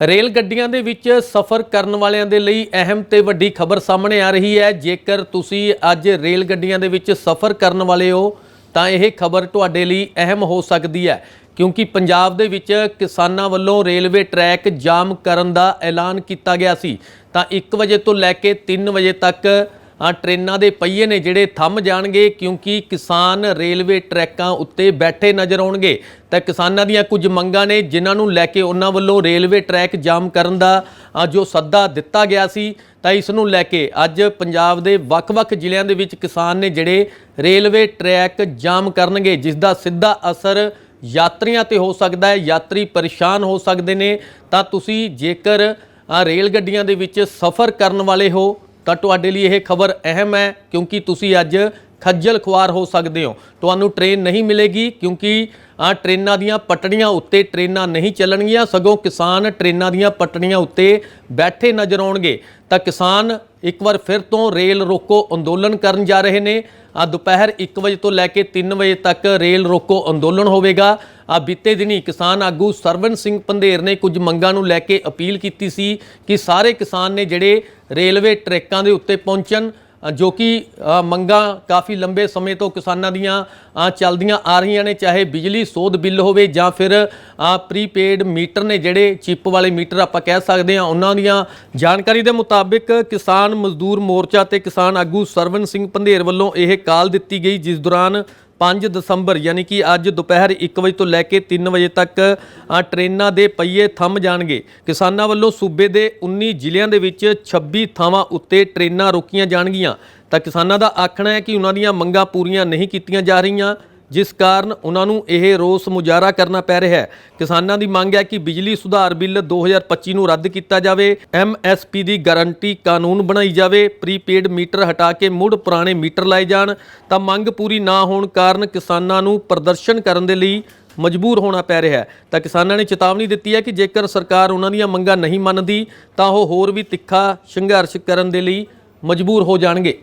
Rail ਗੱਡੀਆਂ ਦੇ ਵਿੱਚ ਸਫ਼ਰ ਕਰਨ ਵਾਲਿਆਂ ਦੇ ਲਈ ਅਹਿਮ ਤੇ ਵੱਡੀ ਖਬਰ ਸਾਹਮਣੇ ਆ ਰਹੀ ਹੈ। ਜੇਕਰ ਤੁਸੀਂ ਅੱਜ ਰੇਲ ਗੱਡੀਆਂ ਦੇ ਵਿੱਚ ਸਫ਼ਰ ਕਰਨ ਵਾਲੇ ਹੋ, ਤਾਂ ਇਹ ਖਬਰ ਤੁਹਾਡੇ ਲਈ ਅਹਿਮ ਹੋ ਸਕਦੀ ਹੈ, ਕਿਉਂਕਿ ਪੰਜਾਬ ਦੇ ਵਿੱਚ ਕਿਸਾਨਾਂ ਵੱਲੋਂ ਰੇਲਵੇ ਟਰੈਕ ਜਾਮ ਕਰਨ ਦਾ ਐਲਾਨ ਕੀਤਾ ਗਿਆ ਸੀ। ਤਾਂ 1 ਵਜੇ ਤੋਂ ਲੈ ਕੇ 3 ਵਜੇ ਤੱਕ ਟ੍ਰੇਨਾਂ ਦੇ ਪਹੀਏ ਨੇ ਜਿਹੜੇ ਥੰਮ ਜਾਣਗੇ ਕਿਉਂਕਿ ਕਿਸਾਨ ਰੇਲਵੇ ਟਰੈਕਾਂ ਉੱਤੇ ਬੈਠੇ ਨਜ਼ਰ ਆਉਣਗੇ। ਤਾਂ ਕਿਸਾਨਾਂ ਦੀਆਂ ਕੁਝ ਮੰਗਾਂ ਨੇ ਜਿਨ੍ਹਾਂ ਨੂੰ ਲੈ ਕੇ ਉਹਨਾਂ ਵੱਲੋਂ ਰੇਲਵੇ ਟਰੈਕ ਜਾਮ ਕਰਨ ਦਾ ਜੋ ਸੱਦਾ ਦਿੱਤਾ ਗਿਆ ਸੀ, ਤਾਂ ਇਸ ਨੂੰ ਲੈ ਕੇ ਅੱਜ ਪੰਜਾਬ ਦੇ ਵੱਖ-ਵੱਖ ਜ਼ਿਲ੍ਹਿਆਂ ਦੇ ਵਿੱਚ ਕਿਸਾਨ ਨੇ ਜਿਹੜੇ ਰੇਲਵੇ ਟਰੈਕ ਜਾਮ ਕਰਨਗੇ ਜਿਸ ਦਾ ਸਿੱਧਾ ਅਸਰ ਯਾਤਰੀਆਂ ਤੇ ਹੋ ਸਕਦਾ ਹੈ। ਯਾਤਰੀ ਪਰੇਸ਼ਾਨ ਹੋ ਸਕਦੇ ਨੇ। ਤਾਂ ਤੁਸੀਂ ਜੇਕਰ ਰੇਲ ਗੱਡੀਆਂ ਦੇ ਵਿੱਚ ਸਫ਼ਰ ਕਰਨ ਵਾਲੇ ਹੋ ਤਾਂ ਤੁਹਾਡੇ ਲਈ ਇਹ ਖਬਰ ਅਹਿਮ ਹੈ ਕਿਉਂਕਿ ਤੁਸੀਂ ਅੱਜ ਖੱਜਲ ਖੁਆਰ ਹੋ ਸਕਦੇ ਹੋ। ਤੁਹਾਨੂੰ ਟ੍ਰੇਨ ਨਹੀਂ ਮਿਲੇਗੀ ਕਿਉਂਕਿ ਆ ਟ੍ਰੇਨਾਂ ਦੀਆਂ ਪਟੜੀਆਂ ਉੱਤੇ ਟ੍ਰੇਨਾਂ ਨਹੀਂ ਚੱਲਣਗੀਆਂ। ਸਗੋਂ ਕਿਸਾਨ ਟ੍ਰੇਨਾਂ ਦੀਆਂ ਪਟੜੀਆਂ ਉੱਤੇ ਬੈਠੇ ਨਜ਼ਰ ਆਉਣਗੇ। ਤਾਂ ਕਿਸਾਨ ਇੱਕ ਵਾਰ ਫਿਰ ਤੋਂ ਰੇਲ ਰੋਕੋ ਅੰਦੋਲਨ ਕਰਨ ਜਾ ਰਹੇ ਨੇ। ਆ ਦੁਪਹਿਰ 1 ਵਜੇ ਤੋਂ ਲੈ ਕੇ 3 ਵਜੇ ਤੱਕ ਰੇਲ ਰੋਕੋ ਅੰਦੋਲਨ ਹੋਵੇਗਾ। ਆ ਬੀਤੇ ਦਿਨੀ ਕਿਸਾਨ ਆਗੂ ਸਰਵਨ ਸਿੰਘ ਪੰਧੇਰ ਨੇ ਕੁਝ ਮੰਗਾਂ ਨੂੰ ਲੈ ਕੇ ਅਪੀਲ ਕੀਤੀ ਸੀ ਕਿ ਸਾਰੇ ਕਿਸਾਨ ਨੇ ਜਿਹੜੇ ਰੇਲਵੇ ਟਰੈਕਾਂ ਦੇ ਉੱਤੇ ਪਹੁੰਚਣ ਜੋ ਕਿ ਮੰਗਾਂ ਕਾਫੀ ਲੰਬੇ ਸਮੇਂ ਤੋਂ ਕਿਸਾਨਾਂ ਦੀਆਂ ਚੱਲਦੀਆਂ ਆ ਰਹੀਆਂ ਨੇ, ਚਾਹੇ ਬਿਜਲੀ ਸੋਧ ਬਿੱਲ ਹੋਵੇ ਜਾਂ ਫਿਰ ਪ੍ਰੀਪੇਡ ਮੀਟਰ ਨੇ ਜਿਹੜੇ ਚਿੱਪ ਵਾਲੇ ਮੀਟਰ ਆਪਾਂ ਕਹਿ ਸਕਦੇ ਹਾਂ, ਉਹਨਾਂ ਦੀਆਂ ਜਾਣਕਾਰੀ ਦੇ ਮੁਤਾਬਿਕ ਕਿਸਾਨ ਮਜ਼ਦੂਰ ਮੋਰਚਾ ਤੇ ਕਿਸਾਨ ਆਗੂ ਸਰਵਨ ਸਿੰਘ ਪੰਧੇਰ ਵੱਲੋਂ ਇਹ ਕਾਲ ਦਿੱਤੀ ਗਈ, ਜਿਸ ਦੌਰਾਨ 5 ਦਸੰਬਰ, ਯਾਨੀ ਕਿ ਅੱਜ ਦੁਪਹਿਰ 1 ਵਜੇ ਤੋਂ ਲੈ ਕੇ 3 ਵਜੇ ਤੱਕ ਆ ਟ੍ਰੇਨਾਂ ਦੇ ਪਹੀਏ ਥੰਮ ਜਾਣਗੇ। ਕਿਸਾਨਾਂ ਵੱਲੋਂ ਸੂਬੇ ਦੇ 19 ਜ਼ਿਲ੍ਹਿਆਂ ਦੇ ਵਿੱਚ 26 ਥਾਵਾਂ ਉੱਤੇ ਟ੍ਰੇਨਾਂ ਰੋਕੀਆਂ ਜਾਣਗੀਆਂ। ਤਾਂ ਕਿਸਾਨਾਂ ਦਾ ਆਖਣਾ ਹੈ ਕਿ ਉਹਨਾਂ ਦੀਆਂ ਮੰਗਾਂ ਪੂਰੀਆਂ ਨਹੀਂ ਕੀਤੀਆਂ ਜਾ ਰਹੀਆਂ। ਜਿਸ ਕਾਰਨ ਉਹਨਾਂ ਨੂੰ ਇਹ ਰੋਸ ਮੁਜ਼ਾਹਰਾ ਕਰਨਾ ਪੈ ਰਿਹਾ ਹੈ। ਕਿਸਾਨਾਂ ਦੀ ਮੰਗ ਹੈ ਕਿ ਬਿਜਲੀ ਸੁਧਾਰ ਬਿੱਲ 2025 ਨੂੰ ਰੱਦ ਕੀਤਾ ਜਾਵੇ। ਐਮਐਸਪੀ ਦੀ ਗਾਰੰਟੀ ਕਾਨੂੰਨ ਬਣਾਈ ਜਾਵੇ। ਪ੍ਰੀਪੇਡ ਮੀਟਰ ਹਟਾ ਕੇ ਮੁੜ ਪੁਰਾਣੇ ਮੀਟਰ ਲਾਏ ਜਾਣ। ਤਾਂ ਮੰਗ ਪੂਰੀ ਨਾ ਹੋਣ ਕਾਰਨ ਕਿਸਾਨਾਂ ਨੂੰ ਪ੍ਰਦਰਸ਼ਨ ਕਰਨ ਦੇ ਲਈ ਮਜਬੂਰ ਹੋਣਾ ਪੈ ਰਿਹਾ ਹੈ। ਤਾਂ ਕਿਸਾਨਾਂ ਨੇ ਚੇਤਾਵਨੀ ਦਿੱਤੀ ਹੈ ਕਿ ਜੇਕਰ ਸਰਕਾਰ ਉਹਨਾਂ ਦੀਆਂ ਮੰਗਾਂ ਨਹੀਂ ਮੰਨਦੀ, ਤਾਂ ਉਹ ਹੋਰ ਵੀ ਤਿੱਖਾ ਸੰਘਰਸ਼ ਕਰਨ ਦੇ ਲਈ ਮਜਬੂਰ ਹੋ ਜਾਣਗੇ।